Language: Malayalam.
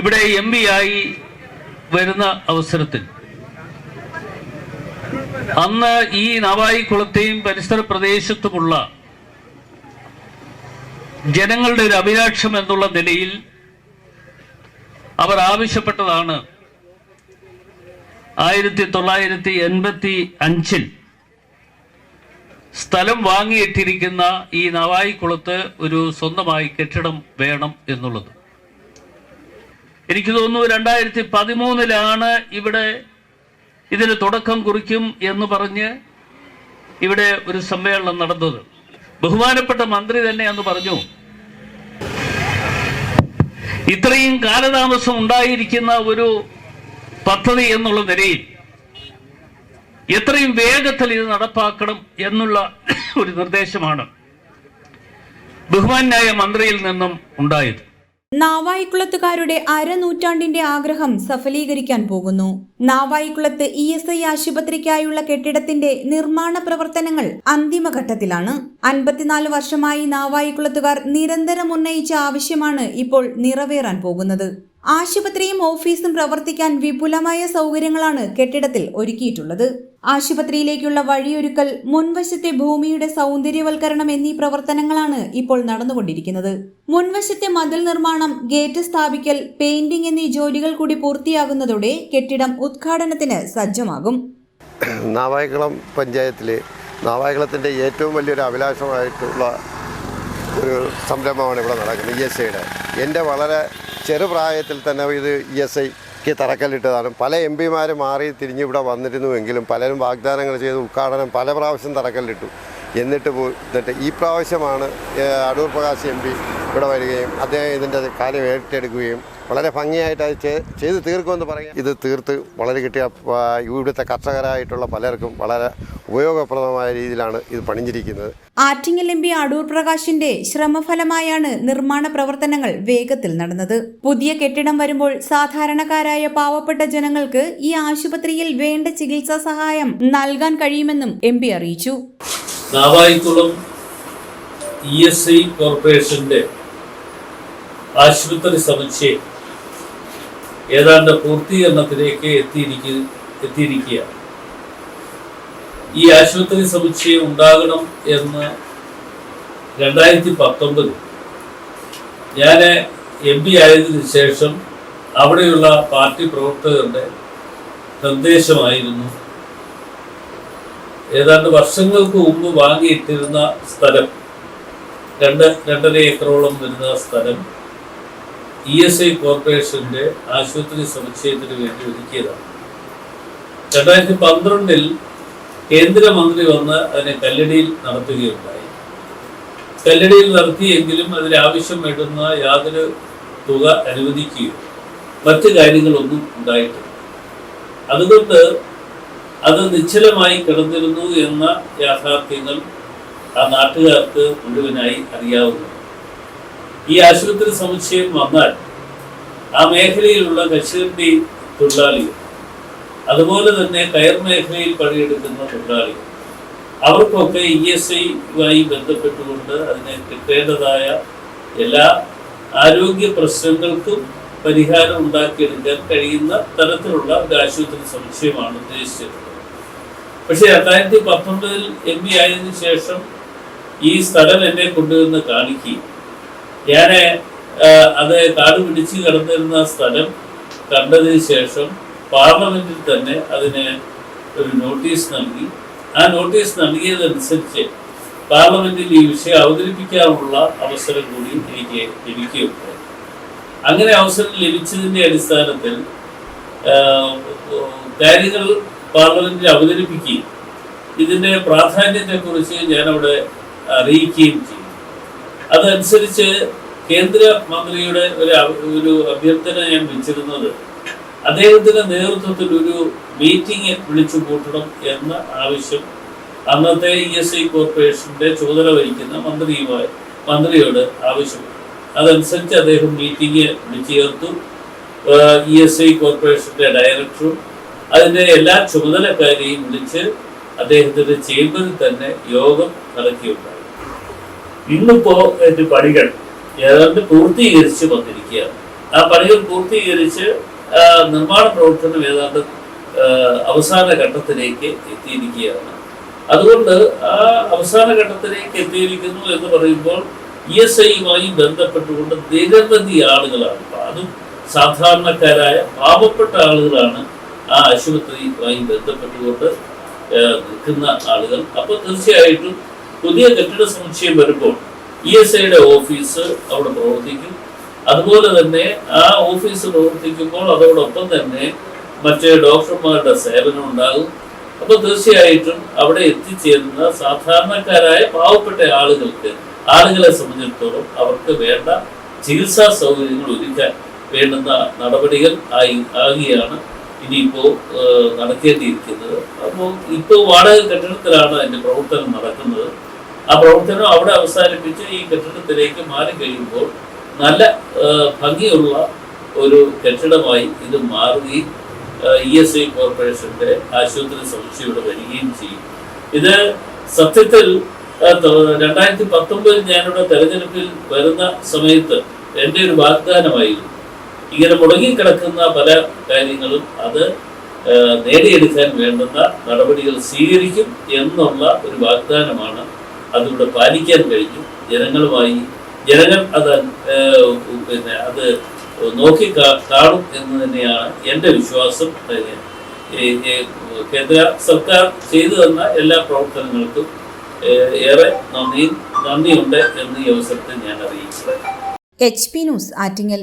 ഇവിടെ എം ആയി വരുന്ന അവസരത്തിൽ അന്ന് ഈ നവായിക്കുളത്തെയും പരിസര പ്രദേശത്തുമുള്ള ജനങ്ങളുടെ ഒരു അഭിലാഷം എന്നുള്ള നിലയിൽ അവർ ആവശ്യപ്പെട്ടതാണ് ആയിരത്തി തൊള്ളായിരത്തി എൺപത്തി അഞ്ചിൽ സ്ഥലം വാങ്ങിയിട്ടിരിക്കുന്ന ഈ നവായിക്കുളത്ത് ഒരു സ്വന്തമായി കെട്ടിടം വേണം എന്നുള്ളത്. എനിക്ക് തോന്നുന്നു രണ്ടായിരത്തി പതിമൂന്നിലാണ് ഇവിടെ ഇതിന് തുടക്കം കുറിക്കും എന്ന് പറഞ്ഞ് ഇവിടെ ഒരു സമ്മേളനം നടന്നത്. ബഹുമാനപ്പെട്ട മന്ത്രി തന്നെ അന്ന് പറഞ്ഞു ഇത്രയും കാലതാമസം ഉണ്ടായിരിക്കുന്ന ഒരു പദ്ധതി എന്നുള്ള നിലയിൽ എത്രയും വേഗത്തിൽ ഇത് നടപ്പാക്കണം എന്നുള്ള ഒരു നിർദ്ദേശമാണ് ബഹുമാനായ മന്ത്രിയിൽ നിന്നും ഉണ്ടായത്. നാവായിക്കുളത്തുകാരുടെ അരനൂറ്റാണ്ടിന്റെ ആഗ്രഹം സഫലീകരിക്കാൻ പോകുന്നു. നാവായിക്കുളത്ത് ഇ എസ് ഐ ആശുപത്രിക്കായുള്ള കെട്ടിടത്തിന്റെ നിർമ്മാണ പ്രവർത്തനങ്ങൾ അന്തിമഘട്ടത്തിലാണ്. അൻപത്തിനാല് വർഷമായി നാവായിക്കുളത്തുകാർ നിരന്തരം ഉന്നയിച്ച ആവശ്യമാണ് ഇപ്പോൾ നിറവേറാൻ പോകുന്നത്. ആശുപത്രിയും ഓഫീസും പ്രവർത്തിക്കാൻ വിപുലമായ സൗകര്യങ്ങളാണ് കെട്ടിടത്തിൽ ഒരുക്കിയിട്ടുള്ളത്. ആശുപത്രിയിലേക്കുള്ള വഴിയൊരുക്കൽ മുൻവശത്തെ ഭൂമിയുടെ സൗന്ദര്യവൽക്കരണം എന്നീ പ്രവർത്തനങ്ങളാണ് ഇപ്പോൾ നടന്നുകൊണ്ടിരിക്കുന്നത്. മുൻവശത്തെ മതിൽ നിർമ്മാണം ഗേറ്റ് സ്ഥാപിക്കൽ പെയിന്റിംഗ് എന്നീ ജോലികൾ കൂടി പൂർത്തിയാകുന്നതോടെ കെട്ടിടം ഉദ്ഘാടനത്തിന് സജ്ജമാകും. നാവായകുളം പഞ്ചായത്തിലെ നാവായിക്കുളത്തിന്റെ ഏറ്റവും വലിയൊരു അഭിലാഷമായിട്ടുള്ള ഒരു സംരംഭമാണ് ഇവിടെ നടക്കുന്നത്. ഇ എസ് ഐയുടെ. എന്റെ വളരെ ചെറുപ്രായത്തിൽ തന്നെ ഇത് ഇ എസ് ഐക്ക് തറക്കല്ലിട്ടതാണ്. പല എം പിമാർ മാറി തിരിഞ്ഞ് ഇവിടെ വന്നിരുന്നുവെങ്കിലും പലരും വാഗ്ദാനങ്ങൾ ചെയ്ത് ഉദ്ഘാടനം പല പ്രാവശ്യം തറക്കല്ലിട്ടു. എന്നിട്ട് പോ എന്നിട്ട് ഈ പ്രാവശ്യമാണ് അടൂർ പ്രകാശ് എം പി ഇവിടെ വരികയും അദ്ദേഹം ഇതിന്റെ കാര്യം ഏറ്റെടുക്കുകയും വളരെ ഭംഗിയായിട്ട് അത് ചെയ്ത് തീർക്കുമെന്ന് പറയാം ഇത് തീർത്ത് വളരെ കിട്ടിയ ഇവിടുത്തെ കർഷകരായിട്ടുള്ള പലർക്കും വളരെ ഉപയോഗപ്രദമായ രീതിയിലാണ് ഇത് പണിഞ്ഞിരിക്കുന്നത്. ആറ്റിങ്ങൽ എം പി അടൂർ പ്രകാശിന്റെ ശ്രമഫലമായാണ് നിർമ്മാണ പ്രവർത്തനങ്ങൾ വേഗത്തിൽ നടന്നത്. പുതിയ കെട്ടിടം വരുമ്പോൾ സാധാരണക്കാരായ പാവപ്പെട്ട ജനങ്ങൾക്ക് ഈ ആശുപത്രിയിൽ വേണ്ട ചികിത്സാ സഹായം നൽകാൻ കഴിയുമെന്നും എം പി അറിയിച്ചു. നാവായിക്കുളം ഇ എസ് ഐ കോർപ്പറേഷന്റെ ആശുപത്രി സമുച്ചയം ഏതാണ്ട് പൂർത്തീകരണത്തിലേക്ക് എത്തിയിരിക്കുക എത്തിയിരിക്കുകയാണ് ഈ ആശുപത്രി സമുച്ചയം ഉണ്ടാകണം എന്ന് രണ്ടായിരത്തി പത്തൊമ്പതിൽ ഞാൻ എം പി ആയതിനു ശേഷം അവിടെയുള്ള പാർട്ടി പ്രവർത്തകരുടെ നിർദ്ദേശമായിരുന്നു ഏതാണ്ട് വർഷങ്ങൾക്ക് മുമ്പ് വാങ്ങിയിട്ടിരുന്ന സ്ഥലം രണ്ട് രണ്ടര ഏക്കറോളം വരുന്ന സ്ഥലം ഇ എസ് ഐ കോർപ്പറേഷന്റെ ആശുപത്രി സമുച്ചയത്തിന് വേണ്ടി ഒരുക്കിയതാണ് രണ്ടായിരത്തി പന്ത്രണ്ടിൽ കേന്ദ്രമന്ത്രി വന്ന് അതിനെ കല്ലടിയിൽ നടത്തുകയുണ്ടായി. കല്ലടിയിൽ നടത്തിയെങ്കിലും അതിനാവശ്യം വേണ്ടുന്ന യാതൊരു തുക അനുവദിക്കുകയോ മറ്റ് കാര്യങ്ങളൊന്നും ഉണ്ടായിട്ടില്ല. അതുകൊണ്ട് അത് നിശ്ചലമായി കിടന്നിരുന്നു എന്ന യാഥാർത്ഥ്യങ്ങൾ ആ നാട്ടുകാർക്ക് മുഴുവനായി അറിയാവുന്നു ഈ ആശുപത്രി സമുച്ചയം വന്നാൽ ആ മേഖലയിലുള്ള കശുവണ്ടി തൊഴിലാളികൾ അതുപോലെ തന്നെ കയർ മേഖലയിൽ പണിയെടുക്കുന്ന തൊഴിലാളികൾ അവർക്കൊക്കെ ഇ എസ് ഐയുമായി ബന്ധപ്പെട്ടുകൊണ്ട് അതിന് കിട്ടേണ്ടതായ എല്ലാ ആരോഗ്യ പ്രശ്നങ്ങൾക്കും പരിഹാരം ഉണ്ടാക്കിയെടുക്കാൻ കഴിയുന്ന തരത്തിലുള്ള ഒരു ആശുപത്രി സമുച്ചയമാണ് ഉദ്ദേശിച്ചിട്ടുള്ളത് പക്ഷേ രണ്ടായിരത്തി പത്തൊമ്പതിൽ എം പി ആയതിനു ശേഷം ഈ സ്ഥലം എന്നെ കൊണ്ടുവന്ന് കാണിക്കുകയും ഞാൻ അത് കാട് പിടിച്ച് കിടന്നിരുന്ന സ്ഥലം കണ്ടതിന് ശേഷം പാർലമെന്റിൽ തന്നെ അതിന് ഒരു നോട്ടീസ് നൽകി. ആ നോട്ടീസ് നൽകിയതനുസരിച്ച് പാർലമെന്റിൽ ഈ വിഷയം അവതരിപ്പിക്കാനുള്ള അവസരം കൂടി എനിക്ക് ലഭിക്കുകയുണ്ടായി. അങ്ങനെ അവസരം ലഭിച്ചതിന്റെ അടിസ്ഥാനത്തിൽ കാര്യങ്ങൾ പാർലമെന്റിൽ അവതരിപ്പിക്കുകയും ഇതിന്റെ പ്രാധാന്യത്തെക്കുറിച്ച് ഞാൻ അവിടെ അറിയിക്കുകയും ചെയ്തു. അതനുസരിച്ച് കേന്ദ്ര മന്ത്രിയുടെ ഒരു ഒരു അഭ്യർത്ഥന ഞാൻ വെച്ചിരുന്നത് അദ്ദേഹത്തിന്റെ നേതൃത്വത്തിൽ ഒരു മീറ്റിംഗ് വിളിച്ചു കൂട്ടണം എന്ന ആവശ്യം അന്നത്തെ ഇ എസ് ഐ കോർപ്പറേഷന്റെ ചുമതല വഹിക്കുന്ന മന്ത്രിയുമായി മന്ത്രിയോട് ആവശ്യപ്പെട്ടു. അതനുസരിച്ച് അദ്ദേഹം മീറ്റിംഗ് വിളിച്ചു ചേർത്തു ഇ എസ് ഐ കോർപ്പറേഷന്റെ ഡയറക്ടറും അതിന്റെ എല്ലാ ചുമതലക്കാരെയും വിളിച്ച് അദ്ദേഹത്തിന്റെ ചേമ്പറിൽ തന്നെ യോഗം നടത്തിയുണ്ടായി ഇന്നിപ്പോ എന്റെ പണികൾ ഏതാണ്ട് പൂർത്തീകരിച്ച് വന്നിരിക്കുകയാണ്. ആ പണികൾ പൂർത്തീകരിച്ച് നിർമ്മാണ പ്രവർത്തനം ഏതാണ്ട് അവസാന ഘട്ടത്തിലേക്ക് എത്തിയിരിക്കുകയാണ്. അതുകൊണ്ട് ആ അവസാന ഘട്ടത്തിലേക്ക് എത്തിയിരിക്കുന്നു എന്ന് പറയുമ്പോൾ ഇ എസ് ഐയുമായി ബന്ധപ്പെട്ടുകൊണ്ട് നിരവധി ആളുകളാണ്. അതും സാധാരണക്കാരായ പാവപ്പെട്ട ആളുകളാണ് ആ ആശുപത്രിയുമായി ബന്ധപ്പെട്ടുകൊണ്ട് നിൽക്കുന്ന ആളുകൾ. അപ്പോൾ തീർച്ചയായിട്ടും പുതിയ കെട്ടിട സമുച്ചയം വരുമ്പോൾ ഇ എസ് ഐയുടെ ഓഫീസ് അവിടെ പ്രവർത്തിക്കും. അതുപോലെ തന്നെ ആ ഓഫീസ് പ്രവർത്തിക്കുമ്പോൾ അതോടൊപ്പം തന്നെ മറ്റ് ഡോക്ടർമാരുടെ സേവനം ഉണ്ടാകും. അപ്പോൾ തീർച്ചയായിട്ടും അവിടെ എത്തിച്ചേരുന്ന സാധാരണക്കാരായ പാവപ്പെട്ട ആളുകൾക്ക് ആളുകളെ സംബന്ധിച്ചിടത്തോളം അവർക്ക് വേണ്ട ചികിത്സാ സൗകര്യങ്ങൾ ഒരുക്കാൻ വേണ്ടുന്ന നടപടികൾ ആയി ആകുകയാണ് ഇനിയിപ്പോൾ നടക്കേണ്ടിയിരിക്കുന്നത്. അപ്പോൾ ഇപ്പോൾ വാടക കെട്ടിടത്തിലാണ് അതിന്റെ പ്രവർത്തനം നടക്കുന്നത്. ആ പ്രവർത്തനം അവിടെ അവസാനിപ്പിച്ച് ഈ കെട്ടിടത്തിലേക്ക് മാറി കഴിയുമ്പോൾ നല്ല ഭംഗിയുള്ള ഒരു കെട്ടിടമായി ഇത് മാറുകയും ഇ എസ് ഐ കോർപ്പറേഷന്റെ ആശുപത്രി സമുച്ചയോട് വരികയും ചെയ്യും. ഇത് സത്യത്തിൽ രണ്ടായിരത്തി പത്തൊമ്പതിൽ ഞാനിവിടെ തെരഞ്ഞെടുപ്പിൽ വരുന്ന സമയത്ത് എന്റെ ഒരു വാഗ്ദാനമായിരുന്നു. ഇങ്ങനെ മുടങ്ങിക്കിടക്കുന്ന പല കാര്യങ്ങളും അത് നേടിയെടുക്കാൻ വേണ്ടുന്ന നടപടികൾ സ്വീകരിക്കും എന്നുള്ള ഒരു വാഗ്ദാനമാണ് അതിവിടെ പാലിക്കാൻ കഴിഞ്ഞു. ജനങ്ങളുമായി ജനങ്ങൾ അത് പിന്നെ അത് നോക്കി കാണും എന്ന് തന്നെയാണ് എന്റെ വിശ്വാസം. കേന്ദ്ര സർക്കാർ ചെയ്തു തന്ന എല്ലാ പ്രവർത്തനങ്ങൾക്കും ഏറെ നന്ദി നന്ദിയുണ്ട് എന്ന് ഈ അവസരത്തിൽ ഞാൻ അറിയിച്ചു H P news Attingal